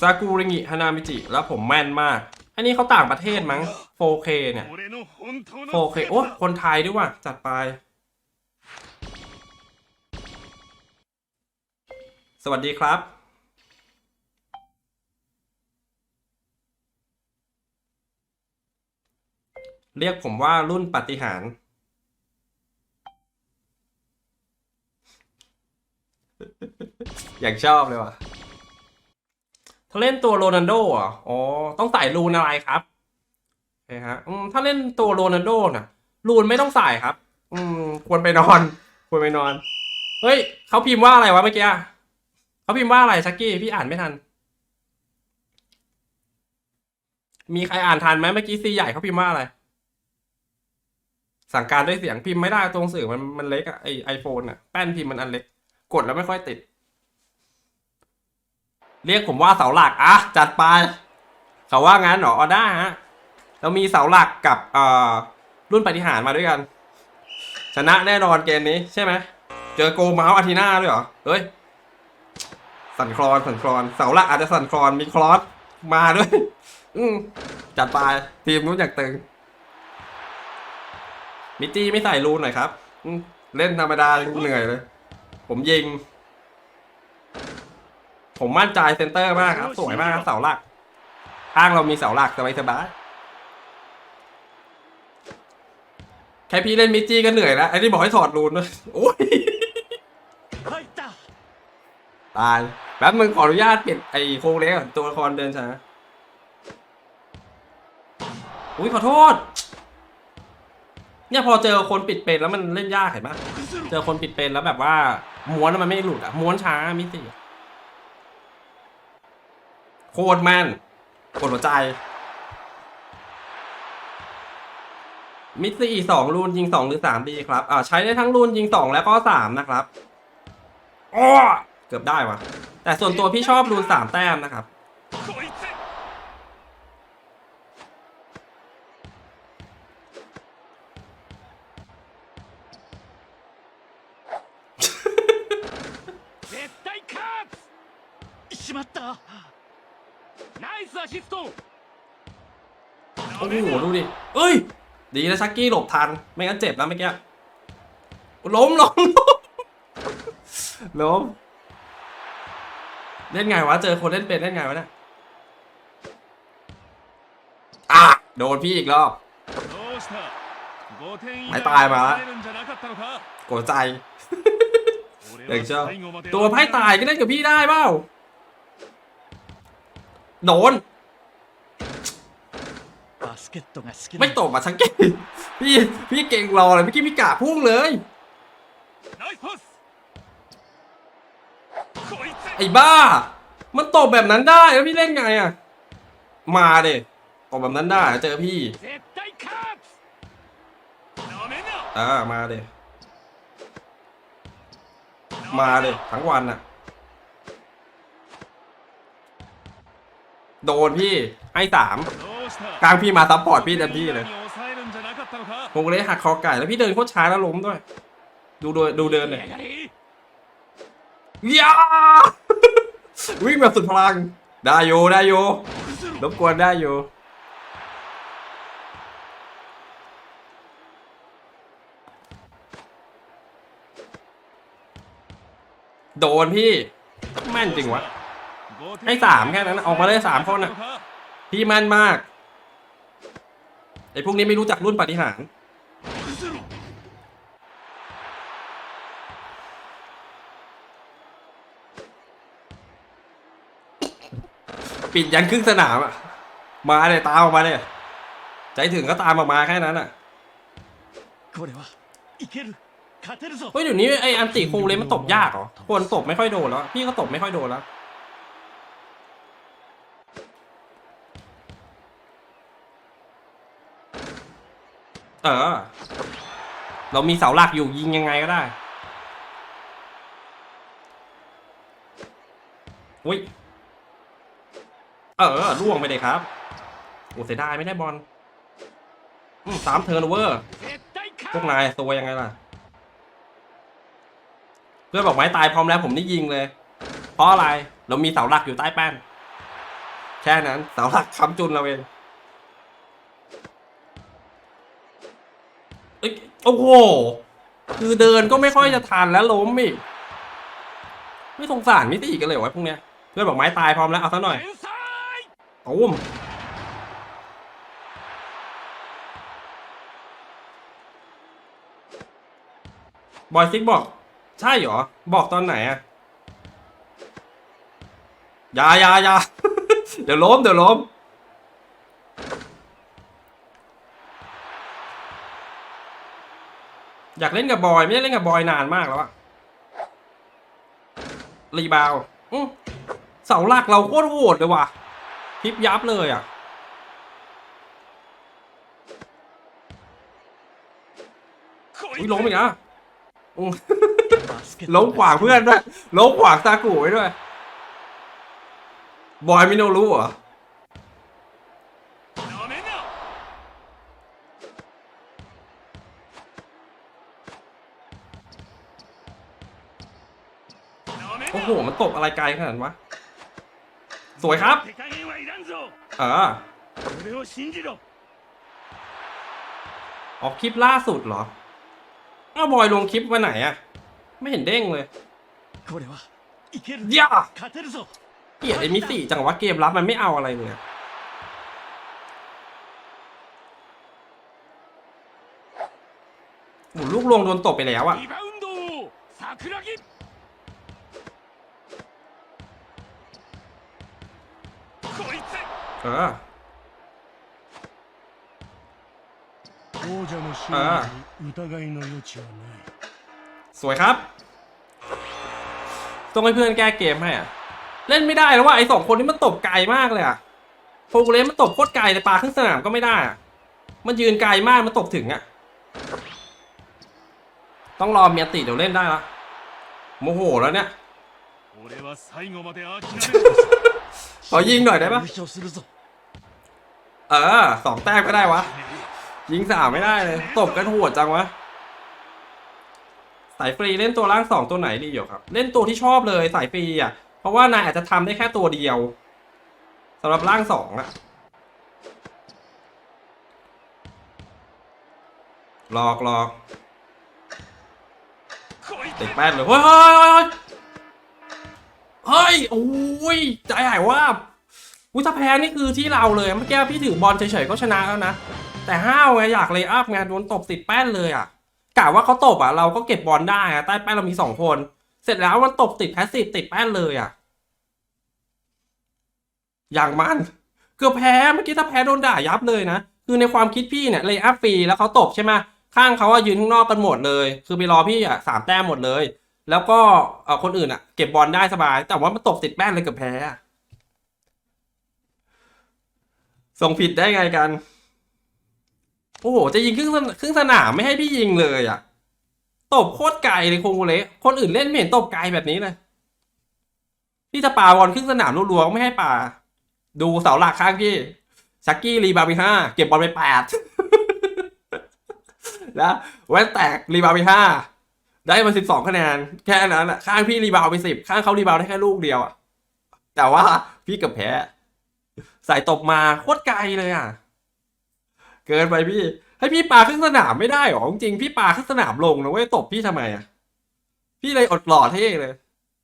ซากูริงิฮานามิจิ แล้วผมแม่นมาก อันนี้เขาต่างประเทศมั้ง 4K เนี่ย 4K โอ้คนไทยด้วยว่ะ จัดไป สวัสดีครับ เรียกผมว่ารุ่นปฏิหารอยากชอบเลยว่ะ ถ้าเล่นตัวโรนัลโดอะอ๋อ ต้องใส่รูนอะไรครับโอเคฮะอืมถ้าเล่นตัวโรนัลโดน่ะ รูนไม่ต้องใส่ครับ อืม ควรไปนอน ควรไปนอน เฮ้ย เขาพิมพ์ว่าอะไรวะเมื่อกี้เขาพิมพ์ว่าอะไรชักกี้ พี่อ่านไม่ทัน มีใครอ่านทันไหมเมื่อกี้ซีใหญ่เขาพิมพ์ว่าอะไร สั่งการด้วยเสียงพิมพ์ไม่ได้ตรงสื่อมันมันเล็กอะไอไอโฟนอะแป้นพิมพ์มันอันเล็ก กดแล้วไม่ค่อยติด เรียกผมว่าเสาหลักอะจัดไปเขาว่างั้นเหรอออได้ฮะเรามีเสาหลักกับเอ่อรุ่นปฏิหารมาด้วยกัน ชนะแน่นอนเกมนี้ใช่ไหมเจอโกมาส์อาทีนาด้วยเหรอเฮ้ยสั่นคลอนสั่นคลอนเสาหลักอาจจะสั่นคลอนมีคลอสมาด้วย อืจัดไปทีมนู้นอยากตึงมิจี้ไม่ใส่รูนหน่อยครับอืเล่นธรรมดาเหนื่อยเลย ผมยิง ผมมั่นใจเซนเตอร์มากครับ สวยมากครับเสาหลักข้างเรามีเสาหลักสบายสบายแค่พี่เล่นมิจี้ก็เหนื่อยแล้วไอ้ที่บอกให้ถอดรูนด้วยโอ้ยตายแป๊บมึงขออนุญาตเปลี่ยนไอ้โคงเล็กตัวละครเดินช้าอุ้ยขอโทษ เนี่ยพอเจอคนปิดเป็นแล้วมันเล่นยากเห็นปะเจอคนปิดเป็นแล้วแบบว่าม้วนมันไม่หลุดอะม้วนช้ามิติ โคตรแม่นกดหัวใจมิตซีสองรูนยิงสองหรือสามดีครับ อ่าใช้ได้ทั้งรูนยิงสองแล้วก็สามนะครับอ้อเกือบได้วะแต่ส่วนตัวพี่ชอบรูนสามแต้มนะครับ โอ้โหดูดิเอ้ย ดีนะซักกี้หลบทัน ไม่งั้นเจ็บนะเมื่อกี้ ล้มล้มล้ม เล่นไงวะ เจอคนเล่นเป็นเล่นไงวะเนี่ยอ่โดนพี่อีกรอบไม่ตายมาละโกรธใจเด็กเจ้าตัวไพ่ตายก็เล่นกับพี่ได้เปล่า โดนไม่ตกอะสังเกตพี่พี่เก่งรอเลยเมื่อกี้พี่กาพุ่งเลยไอ้บ้า มันตกแบบนั้นได้แล้วพี่เล่นไงอะ มาเด็ตกแบบนั้นได้เจอพี่อ่ามาเด็มาเด็ทั้งวันอะ โดนพี่ให้สามกลางพี่มาซัพพอร์ตพี่เต็มที่เลยผมเลยหักคอไก่แล้วพี่เดินโคตรช้าแล้วล้มด้วย ดูดูดูเดินเลยยาวิ่งแบบสุดพลัง ได้โยได้โยรบกวนได้โยโดนพี่ แม่นจริงวะ ให้สามแค่นั้นออกมาได้สามคนอะ พี่แม่นมากไอ้พวกนี้ไม่รู้จักรุ่นปฏิหาร ปิดยันครึ่งสนามอะ มาเลยตามออกมาเลยใจถึงก็ตามออกมาแค่นั้นอะเอ้ยเดี๋ยวนี้ไอ้อันติคงเลยมันตบยากเหรอคนตบไม่ค่อยโดนแล้ว พี่ก็ตบไม่ค่อยโดนแล้ว เออ เรามีเสาหลักอยู่ยิงยังไงก็ได้อุ้ย เออล่วงไปเลยครับ โอ้เสียดายไม่ได้บอลสามเทิร์นเวอร์ พวกนายตัวยังไงล่ะ เพื่อนบอกไม้ตายพร้อมแล้วผมนี่ยิงเลย เพราะอะไร เรามีเสาหลักอยู่ใต้แป้น แค่นั้น เสาหลักค้ำจุนเราเอง โอ้โห คือเดินก็ไม่ค่อยจะทันแล้วล้มอีก ไม่สงสารมิติกันเลยวะพวกเนี้ย เพื่อนบอกไม้ตายพร้อมแล้วเอาซะหน่อย天才ตุ้มบอยซิกบอก ใช่เหรอ บอกตอนไหนอะอยาอยาอยาเดี๋ยวล้มเดี๋ยวล้ม อยากเล่นกับบอย ไม่ได้เล่นกับบอยนานมากแล้วอะรีบาวเสาหลักเราโคตรโหดเลยว่ะทิปยับเลยอะอุ้ยล้มอีกนะล้มขวางเพื่อนด้วยล้มขวางซากุไว้ด้วย บอยมิโนรู้เหรอ โอ้โห มันตกอะไรไกลขนาดวะ สวยครับ เออออกคลิปล่าสุดเหรออาบอยลงคลิปวันไหนอะไม่เห็นเด้งเลยเย่าเกียดไอ้มิสี่จังวะเกมรับมันไม่เอาอะไรเลยลูกลวงโดนตกไปแล้วอะ ออออสวยครับ ต้องให้เพื่อนแก้เกมให้อะเล่นไม่ได้แล้วว่าไอ้สองคนนี้มันตบไกลมากเลยอะโฟกเลนมันตบโคตรไกลเลยปลาครึ่งสนามก็ไม่ได้มันยืนไกลมากมันตบถึงอะ ต้องรอเมียติเดี๋ยวเล่นได้ละโมโหแล้วเนี่ย ขอยิงหน่อยได้ปะเออสองแต้มก็ได้วะ ยิงสามไม่ได้เลย ตบกันหัวจังวะ สายฟรีเล่นตัวล่างสองตัวไหนดีอยู่ครับ เล่นตัวที่ชอบเลยสายฟรีอะ เพราะว่านายอาจจะทำได้แค่ตัวเดียวสำหรับล่างสองอะหลอกหลอกติดแป้นเลยเฮ้ย เฮ้ยเฮ้ยเฮ้ยโอ้ยใจหายว่าอุ้ยถ้าแพ้นี่คือที่เราเลยเมื่อกี้พี่ถือบอลเฉยๆก็ชนะแล้วนะ แต่ห้าวไงอยากเลยอัพไงโดนตบติดแป้นเลยอะกะว่าเขาตบอะเราก็เก็บบอลได้อะใต้แป้นเรามีสองคน เสร็จแล้วมันตบติดแพสซีฟติดแป้นเลยอะ อย่างมันเกือบแพ้เมื่อกี้ถ้าแพ้โดนด่ายับเลยนะคือในความคิดพี่เนี่ยเลยอัพฟรีแล้วเขาตบใช่ไหมข้างเขาอะยืนข้างนอกกันหมดเลย คือไปรอพี่อะสามแต้มหมดเลย แล้วก็เอ่อคนอื่นอะเก็บบอลได้สบาย แต่ว่ามันตบติดแป้นเลยเกือบแพ้อะส่งผิดได้ไงกัน โอ้โห จะยิงครึ่งสนครึ่งสนามไม่ให้พี่ยิงเลยอะตบโคตรไกลเลยคงเละคนอื่นเล่นไม่เห็นตบไกลแบบนี้เลยพี่จะปาบอลครึ่งสนามรัวๆไม่ให้ปาดูเสาหลักข้างพี่ชักกี้รีบาวไปห้าเก็บบอลไปแปดแล้วแว่นแตกรีบาวไปห้า ได้มาสิบสองคะแนนแค่นั้นอะข้างพี่รีบาวไปสิบข้างเขารีบาวได้แค่ลูกเดียวอะแต่ว่าพี่กับแพ้ใส่ตบมาโคตรไกลเลยอะเกินไปพี่ ให้พี่ปาขึ้นสนามไม่ได้หรอจริงพี่ปาขึ้นสนามลงนะเว้ยตบพี่ทำไมอะพี่เลยอดหล่อเท่เลย